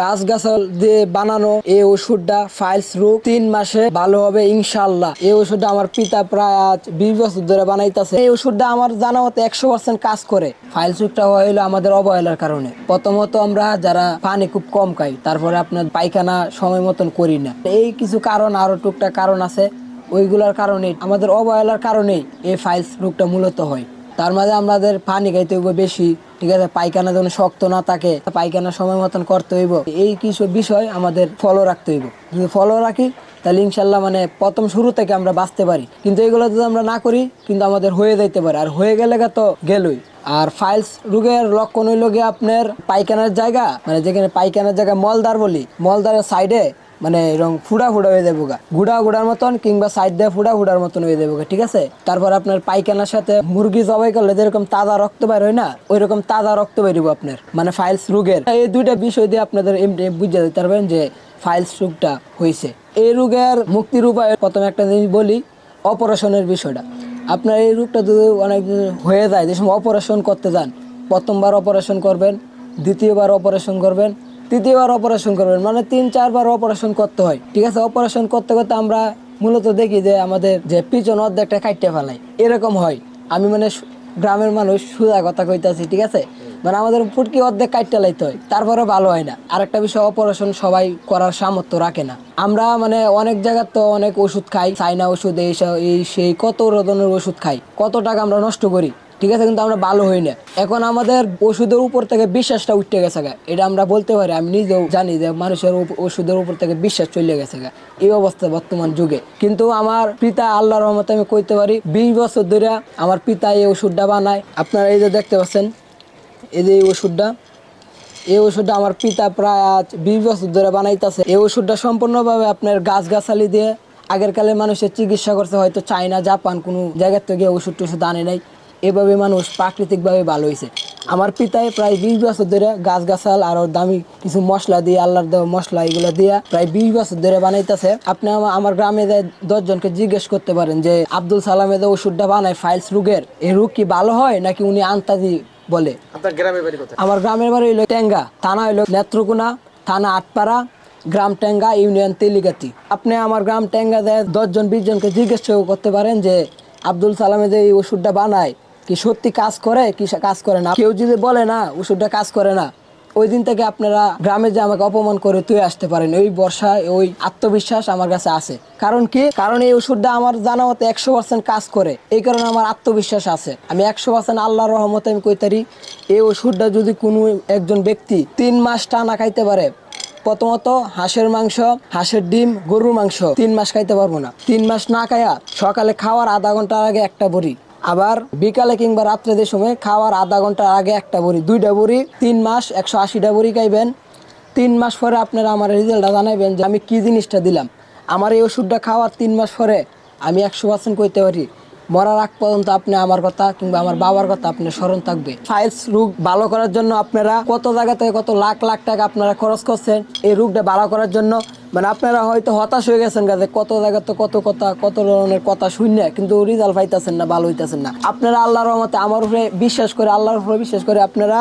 গাছ গাছাল দিয়ে বানানো এই ওষুধটা ফাইলস রোগ তিন মাসে ভালো হবে ইনশাল্লাহ এই ওষুধটা আমার পিতা প্রায় আজ বিশ বছর ধরে বানাইতেছে। এই ওষুধটা আমার জানা মতো একশো পার্সেন্ট কাজ করে। ফাইলস রোগটা হইল আমাদের অবহেলার কারণে। প্রথমত আমরা যারা পানি খুব কম খাই, তারপরে আপনার পায়খানা সময় মতন করি না। এই কিছু কারণ, আরও টুকটাক কারণ আছে। ওইগুলোর কারণে, আমাদের অবহেলার কারণেই এই ফাইলস রোগটা মূলত হয়। তার মাঝে আমাদের পানি খাইতে হইব বেশি, ঠিক আছে? পায়খানা যেন শক্ত না থাকে, পায়খানা সময় মতন করতে হইব। এই কিছু বিষয় আমাদের ফলো রাখতে হইব। যদি ফলো রাখি, তাহলে ইনশাল্লাহ মানে প্রথম শুরু থেকে আমরা বাঁচতে পারি। কিন্তু এগুলো যদি আমরা না করি, কিন্তু আমাদের হয়ে যাইতে পারে। আর হয়ে গেলে তো গেলই। আর ফাইলস রোগের লক্ষণ হইল গিয়ে আপনার পায়খানার জায়গা মানে যেখানে পায়খানার জায়গা মলদার বলি মলদারের সাইডে মানে এরকম ফুড়া ফুড়া হয়ে যাব গা গুড়া গুড়ার মতন কিংবা সাইড দিয়ে ফুড়া ফুড়ার মতন হয়ে যাব ঠিক আছে? তারপর আপনার পায়খানার সাথে মুরগি জবাই করলে যেরকম তাজা রক্ত বের হয় না ওই রকম তাজা রক্ত বেরিব আপনার মানে ফাইলস রোগের। এই দুইটা বিষয় দিয়ে আপনাদের এমনি বুঝে দিতে পারবেন যে ফাইলস রোগটা হয়েছে এই রোগের মুক্তির উপায় প্রথমে একটা জিনিস বলি, অপারেশনের বিষয়টা। আপনার এই রোগটা যদি অনেক হয়ে যায়, যে সময় অপারেশন করতে যান, প্রথমবার অপারেশন করবেন, দ্বিতীয়বার অপারেশন করবেন তৃতীয়বার অপারেশন করবেন। মানে তিন, চারবার অপারেশন করতে হয়। ঠিক আছে? অপারেশন করতে করতে আমরা মূলত দেখি যে আমাদের যে পিছন অর্ধেকটা কাটতে ফেলাই। এরকম হয়। আমি মানে গ্রামের মানুষ সুদা কথা কইতেছি, ঠিক আছে? মানে আমাদের ফুটকি অর্ধেক কাটতে লাইতে হয়। তারপরে ভালো হয় না। আরেকটা বিষয় অপারেশন সবাই করার সামর্থ্য রাখে না। আমরা মানে অনেক জায়গার তো অনেক ওষুধ খাই। চাইনা ওষুধ, এই সেই কত ধরনের ওষুধ খাই। কত টাকা আমরা নষ্ট করি? ঠিক আছে, কিন্তু আমরা ভালো হই না। এখন আমাদের ওষুধের উপর থেকে বিশ্বাসটা উঠতে গেছে এটা আমরা বলতে পারি, আমি নিজেও জানি যে মানুষের ওষুধের উপর থেকে বিশ্বাস চলে গেছে এই অবস্থা বর্তমান যুগে। কিন্তু আমার পিতা আল্লাহর রহমতে আমি কইতে পারি, বিশ বছর ধরে আমার পিতা এই ওষুধটা বানায়। আপনারা এই যে দেখতে পাচ্ছেন, এই যে এই ওষুধটা এই ওষুধটা আমার পিতা প্রায় আজ বিশ বছর ধরে বানাইতেছে। এই ওষুধটা সম্পূর্ণভাবে আপনার গাছ গাছালি দিয়ে আগের কালে মানুষের চিকিৎসা করছে, হয়তো চায়না, জাপান কোনো জায়গার থেকে ওষুধ টষুধ আনে নাই। এভাবে মানুষ প্রাকৃতিকভাবে ভালো হয়েছে। আমার পিতায় প্রায় বিশ বছর ধরে গাছ গাছাল আর দামি কিছু মশলা দিয়ে আল্লাহর দেওয়া মশলা এগুলো দিয়া প্রায় বিশ বছর ধরে বানাইতেছে। আপনি আমা- আমার গ্রামে যে দশজনকে জিজ্ঞেস করতে পারেন যে আব্দুল সালামে যে ওষুধটা বানায় ফাইলস রোগের এই রোগ কি ভালো হয় নাকি উনি আন্তাজি বলে? আপনার গ্রামের বাড়ি কোথায়? আমার গ্রামের বাড়ি হইল টেঙ্গা থানা হইল নেত্রকোনা থানা আটপাড়া গ্রাম টেঙ্গা ইউনিয়ন তেলিগাতি। আপনি আমার গ্রাম টেঙ্গা দেয় দশজন বিশ জনকে জিজ্ঞেস করতে পারেন যে আব্দুল সালামে যে এই ওষুধটা বানায় কি সত্যি কাজ করে, কি কাজ করে না? কেউ যদি বলে না, ওষুধটা কাজ করে না, ওই দিন থেকে আপনারা গ্রামে যে আমাকে অপমান করে তুই আসতে পারেন। ওই বর্ষায় ওই আত্মবিশ্বাস আমার কাছে আছে। কারণ কি? কারণ এই ওষুধটা আমার জানা মতো একশো পার্সেন্ট কাজ করে। এই কারণে আমার আত্মবিশ্বাস আছে। আমি একশো পার্সেন্ট আল্লাহর রহমতে আমি কইতারি এই ওষুধটা যদি কোনো একজন ব্যক্তি তিন মাস টানা খাইতে পারে, প্রথমত হাঁসের মাংস, হাঁসের ডিম, গরুর মাংস তিন মাস খাইতে পারব না। তিন মাস না খাইয়া সকালে খাওয়ার আধা ঘণ্টার আগে একটা বড়ি। আবার বিকালে কিংবা রাত্রে যে সময় খাওয়ার আধা ঘণ্টার আগে একটা বড়ি, দুইটা বড়ি, তিন মাস একশো আশিটা বড়ি খাইবেন। তিন মাস পরে আপনারা আমার রেজাল্টটা জানাবেন যে আমি কী জিনিসটা দিলাম। আমার এই ওষুধটা খাওয়ার তিন মাস পরে আমি একশো পার্সেন্ট করতে পারি। মরার আগ পর্যন্ত আপনি আমার কথা কিংবা আমার বাবার কথা আপনি স্মরণ থাকবে। ফাইলস রোগ ভালো করার জন্য আপনারা কত জায়গা থেকে কত লাখ লাখ টাকা আপনারা খরচ করছেন, এই রোগটা ভালো করার জন্য মানে আপনারা হয়তো হতাশ হয়ে গেছেন গাছে কত জায়গা তো কত কথা, কত ধরনের কথা শুনে কিন্তু রেজাল্ট পাইতেছেন না, ভালো হইতেছেন না। আপনারা আল্লাহর রহমতে আমার উপরে বিশ্বাস করে, আল্লাহর উপরে বিশ্বাস করে আপনারা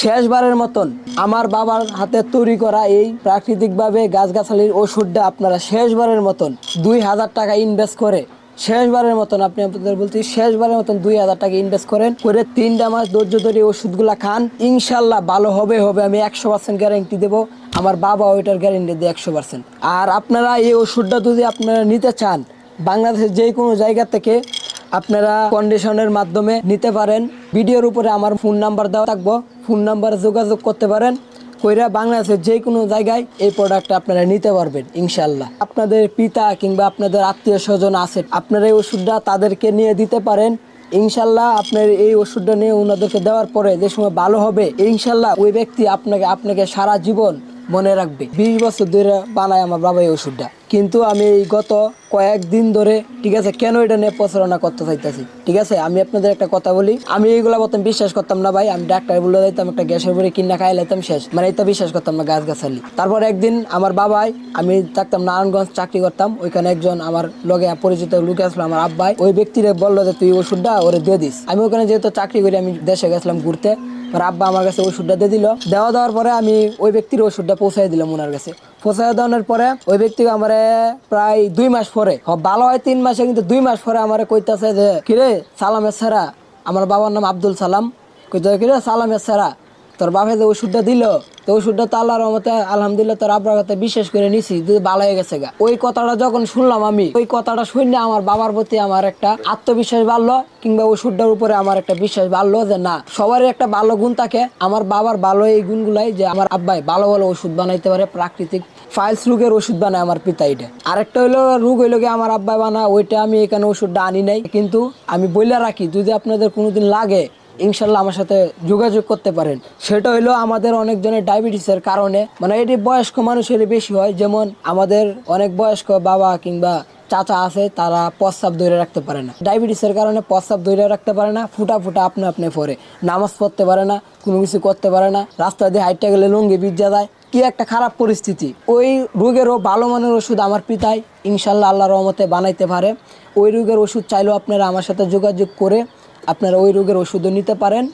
শেষবারের মতন আমার বাবার হাতে তৈরি করা এই প্রাকৃতিকভাবে গাছগাছালির ওষুধটা আপনারা শেষবারের মতন দুই হাজার টাকা ইনভেস্ট করে শেষবারের মতন আপনি আপনাদের বলছি শেষবারের মতন দুই হাজার টাকা ইনভেস্ট করেন। করে তিনটা মাস ধৈর্য ধরে ওষুধগুলা খান। ইনশাল্লাহ ভালো হবে হবে। আমি একশো পার্সেন্ট গ্যারেন্টি দেবো। আমার বাবা ওইটার গ্যারেন্টি দেয় একশো পার্সেন্ট আর আপনারা এই ওষুধটা যদি আপনারা নিতে চান, বাংলাদেশের যে কোনো জায়গা থেকে আপনারা কন্ডিশনের মাধ্যমে নিতে পারেন। ভিডিওর উপরে আমার ফোন নাম্বার দেওয়া থাকব। ফোন নাম্বারে যোগাযোগ করতে পারেন। কইরা বাংলাদেশের যে কোনো জায়গায় এই প্রোডাক্ট আপনারা নিতে পারবেন ইনশাল্লাহ আপনাদের পিতা কিংবা আপনাদের আত্মীয় স্বজন আছে আপনারা এই ওষুধটা তাদেরকে নিয়ে দিতে পারেন। ইনশাল্লাহ আপনার এই ওষুধটা নিয়ে ওনাদেরকে দেওয়ার পরে যে সময় ভালো হবে ইনশাল্লাহ ওই ব্যক্তি আপনাকে আপনাকে সারা জীবন মনে রাখবে। বিশ বছর ধরে বানায় আমার বাবা এই ওষুধটা। কিন্তু আমি এই গত কয়েকদিন ধরে, ঠিক আছে, কেন এটা নিয়ে প্রচারণা করতে চাইতেছি? ঠিক আছে, আমি আপনাদের একটা কথা বলি। আমি এইগুলা প্রথম বিশ্বাস করতাম না ভাই। আমি ডাক্তার বলে দিতাম, একটা গ্যাসের বড়ি কিনা খাই লাইতাম শেষ। মানে এটা বিশ্বাস করতাম না গাছ গাছালি তারপর একদিন আমার বাবাই, আমি থাকতাম নারায়ণগঞ্জ, চাকরি করতাম। ওইখানে একজন আমার লগে পরিচিত লোক আসলো, আমার আব্বাই। ওই ব্যক্তিরে বলল যে, তুই ওষুধটা ওরে দিয়ে দিস। আমি ওখানে যেহেতু চাকরি করি, আমি দেশে গেছিলাম ঘুরতে। পরে আব্বা আমার কাছে ওষুধটা দিয়ে দিল। দেওয়া দেওয়ার পরে আমি ওই ব্যক্তির ওষুধটা পৌঁছাই দিলাম ওনার কাছে। পৌঁছাই দেওয়ার পরে ওই ব্যক্তি আমার প্রায় দুই মাস পরে ভালো হয় তিন মাসে, কিন্তু দুই মাস পরে আমার কইতাছে যে, কিরে সালামের ছাড়া আমার বাবার নাম আব্দুল সালাম। কইতে কিরে সালামের ছাড়া তোর বাপে যে ওষুধটা দিল, তো ওষুধটা তো আল্লাহর রহমতে, আলহামদুলিল্লাহ তোর আব্বার কথা বিশেষ করে নিছি, যে ভালো হয়ে গেছে গা। ওই কথাটা যখন শুনলাম আমি, ওই কথাটা শুনে আমার বাবার প্রতি আমার একটা আত্মবিশ্বাস বাড়লো, কিংবা ওষুধটার উপরে আমার একটা বিশ্বাস বাড়লো যে না, সবারই একটা ভালো গুণ থাকে। আমার বাবার ভালো এই গুণগুলাই যে আমার আব্বাই ভালো ভালো ওষুধ বানাইতে পারে, প্রাকৃতিক ফাইলস রোগের ওষুধ বানায় আমার পিতা এটা। আরেকটা হইল, রোগ হইল কি আমার আব্বাই বানা ওইটা আমি এখানে ওষুধটা আনি নাই। কিন্তু আমি বইলা রাখি, যদি আপনাদের কোনোদিন লাগে ইনশাল্লাহ আমার সাথে যোগাযোগ করতে পারেন। সেটা হইল আমাদের অনেকজনের ডায়াবেটিসের কারণে। মানে এটি বয়স্ক মানুষের বেশি হয়। যেমন আমাদের অনেক বয়স্ক বাবা কিংবা চাচা আছে, তারা প্রস্রাব ধরে রাখতে পারে না। ডায়াবেটিসের কারণে প্রস্রাব ধরে রাখতে পারে না। ফুটা ফুটা আপনি আপনি পরে। নামাজ পড়তে পারে না, কোনো কিছু করতে পারে না। রাস্তা দিয়ে হাইটটা গেলে লুঙ্গি বিজ্জা যায়। কি একটা খারাপ পরিস্থিতি। ওই রোগেরও ভালো মানের ওষুধ আমার পিতাই ইনশাল্লাহ আল্লাহ রহমতে বানাইতে পারে। ওই রোগের ওষুধ চাইলেও আপনারা আমার সাথে যোগাযোগ করে আপনারা ওই রোগের ওষুধও নিতে পারেন।